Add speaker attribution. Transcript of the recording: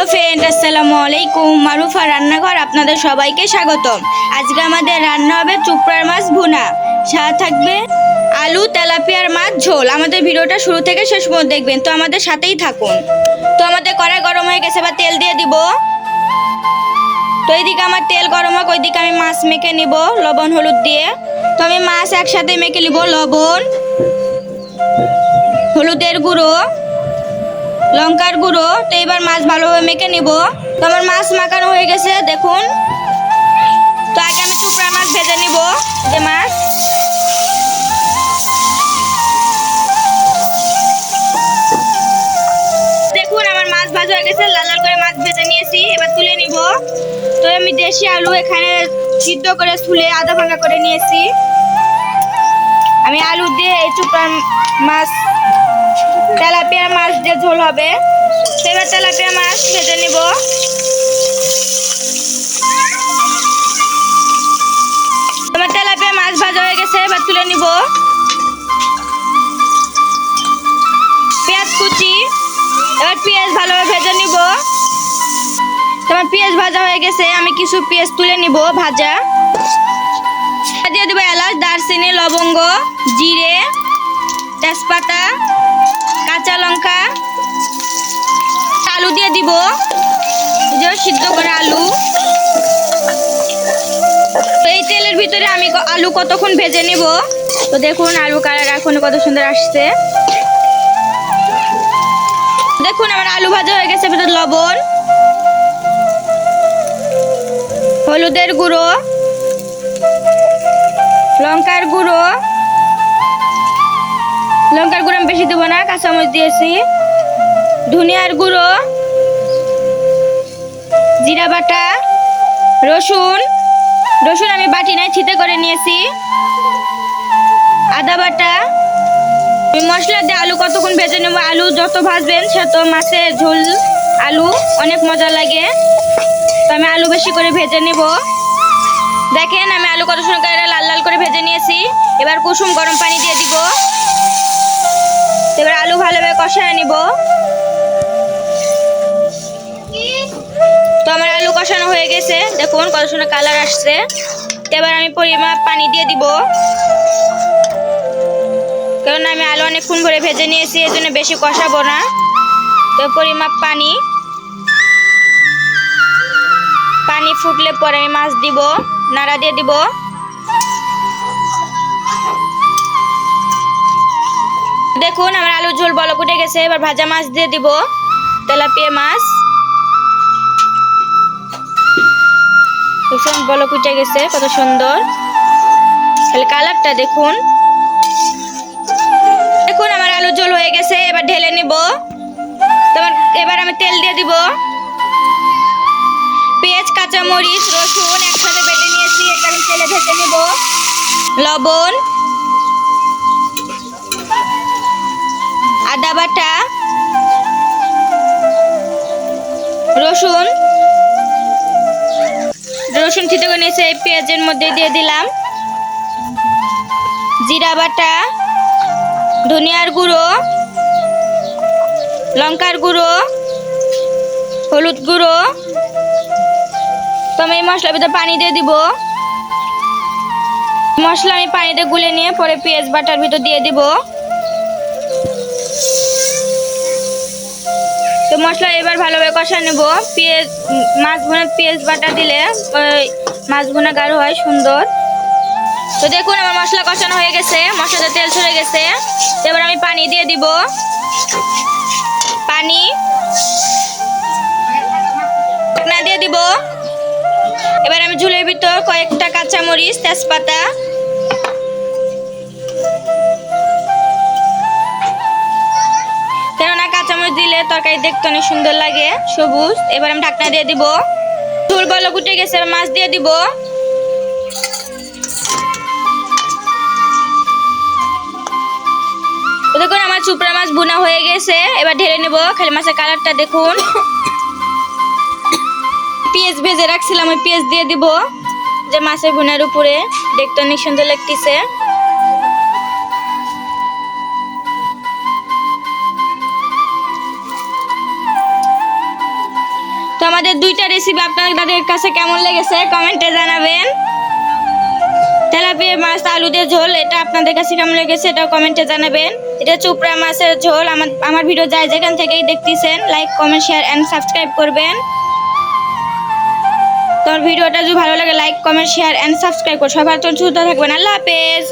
Speaker 1: Hello friend আসসালামু আলাইকুম। মারুফা রান্নাঘর আপনাদের সবাইকে স্বাগতম। আজকে আমাদের রান্না হবে চুপড়ার মাছ ভুনা। সাথে থাকবে আলু, তেলাপিয়ার মাছ, ঝোল। আমাদের ভিডিওটা শুরু থেকে শেষ পর্যন্ত দেখবেন। তো আমাদের সাথেই থাকুন। তো আমাদের কড়াই গরম হয়ে গেছে বা তেল দিয়ে দিব। তো এইদিকে আমার তেল গরম হোক, ওইদিকে আমি মাছ মেখে নিব, লবণ, হলুদ দিয়ে। তো আমি মাছ একসাথে মেখে নিব, লবণ, হলুদের গুঁড়ো। লঙ্কার গুঁড়ো, তো এবার মাছ ভালোভাবে মেখে নিব। তো আমার মাছ মাখানো হয়ে গেছে, দেখুন। তো আগে আমি চুপড়া মাছ ভেজে নিব, যে মাছ। দেখুন, আমার মাছ ভাজা হয়ে গেছে, লাল লাল করে মাছ ভেজে নিয়েছি, এবার তুলে নিব। তো আমি দেশি আলু এখানে সিদ্ধ করে তুলে আধা ভাঙা করে নিয়েছি। আমি আলু দিয়ে এই চুপড়া মাছ তেলাপিয়া মাছ দিয়ে ঝোল হবে। তো এবার তেলাপিয়া মাছ ভেজে নিব। তোমার তেলাপিয়া মাছ ভাজা হয়ে গেছে, এবার তুলে নিব। পেঁয়াজ কুচি। এবার পেঁয়াজ ভালোভাবে ভেজে নিব। তোমার পেঁয়াজ ভাজা হয়ে গেছে, আমি কিছু পেঁয়াজ তুলে নিব ভাজা। দিয়ে দেবো এলাচ, দারচিনি, লবঙ্গ, জিরে, তেজপাতা। কাঁচা লঙ্কা, আলু দিয়ে দিব। সিদ্ধ করে আলু। এই তেলের ভিতরে আমি আলু কতক্ষণ ভেজে নেব? তো দেখুন, আলু কালার এখন কত সুন্দর আসছে। দেখুন, আমার আলু ভাজা হয়ে গেছে, ভিতরে লবণ, হলুদের গুঁড়ো, লঙ্কার গুঁড়ো লঙ্কার গুঁড়ো বেশি দেবো না, কাঁচামরিচ দিয়েছি। ধনিয়ার গুঁড়ো, জিরা বাটা, রসুন। রসুন আমি বাটি নাই, ছিটে করে নিয়েছি। আদা বাটা। মশলা দিয়ে আলু কতক্ষণ ভেজে নেব? আলু যত ভাজবেন তত মাছের ঝোল আলু অনেক মজা লাগে। তো আমি আলু বেশি করে ভেজে নেব। দেখেন আমি আলু কত সুন্দর লাল লাল করে ভেজে নিয়েছি। এবার কুসুম গরম পানি দিয়ে দিব। এবার আলু ভালোভাবে কষায় নিব। তো আমার আলু কষানো হয়ে গেছে। দেখুন কত সুন্দর কালার আসছে। এবার আমি পরিমাপ পানি দিয়ে দিব। কারণ আমি আলু অনেকক্ষণ ভরে ভেজে নিয়েছি, এই জন্য বেশি কষাবো না। তো পরিমাপ পানি। পানি ফুটলে পরে আমি মাছ দিব, নাড়া দিয়ে দিব। দেখুন, আমার আলুর ঝোল বলক উঠে গেছে, এবার ভাজা মাছ দিয়ে দিব। তেলাপিয়া মাছ। দেখুন, বলক উঠে গেছে, কত সুন্দর। তাহলে কালারটা দেখুন। দেখুন, আমার আলুর ঝোল হয়ে গেছে, এবার ঢেলে নিব। তোমার এবার আমি তেল দিয়ে দিব। পেঁয়াজ, কাঁচামরিচ, রসুন একসাথে বেটে নিয়েছি, এটা আমি তেলে ভেজে নিব। লবণ। আদা বাটা রসুন। রসুন থিতে করে নিয়েছে, এই পেঁয়াজের মধ্যে দিয়ে দিলাম। জিরা বাটা, ধনিয়ার গুঁড়ো, লঙ্কার গুঁড়ো, হলুদ গুঁড়ো। তো আমি এই মশলার ভিতরে পানি দিয়ে দিব। মশলা আমি পানিতে গুলে নিয়ে পরে পেঁয়াজ বাটার ভিতর দিয়ে দিব। মশলা এবার ভালোভাবে কষা নেব। পেঁয়াজ, মাছ ভুনা পেঁয়াজ বাটা দিলে মাছ ভুনা গাঢ় হয়, সুন্দর। তো দেখুন, আমার মশলা কষানো হয়ে গেছে, মশলাতে তেল ছড়ে গেছে। এবার আমি পানি দিয়ে দিব। পানি। দিয়ে দিব। এবার আমি ঝুলের ভিতর কয়েকটা কাঁচামরিচ, তেজপাতা তরকারি দেখতে অনেক সুন্দর লাগে, সবুজ। এবার আমি ঢাকনা দিয়ে দিব। ঝুল বলক উঠে গেছে মাছ দিয়ে দিব। দেখুন, আমার চুপড়া মাছ বুনা হয়ে গেছে। এবার ঢেলে নেব, খালি মাছের কালারটা দেখুন। পেঁয়াজ ভেজে রাখছিলাম, ওই পেঁয়াজ দিয়ে দিব, যে মাছের বুনার উপরে। দেখতে অনেক সুন্দর লাগতেছে। তো আমাদের দুইটা রেসিপি আপনাদের কাছে কেমন লেগেছে কমেন্টে জানাবেন। তেলাপিয়া মাছ আলু দিয়ে ঝোল, এটা আপনাদের কাছে কেমন লেগেছে এটাও কমেন্টে জানাবেন। এটা চোপড়া মাছের ঝোল, আমার আমার ভিডিও যায় যেখান থেকেই দেখতেছেন like comment share and subscribe করবেন। তোমার ভিডিওটা যদি ভালো লাগে like comment share and subscribe করো। সবার তো সুস্থ থাকবেন। আল্লাহ হাফেজ।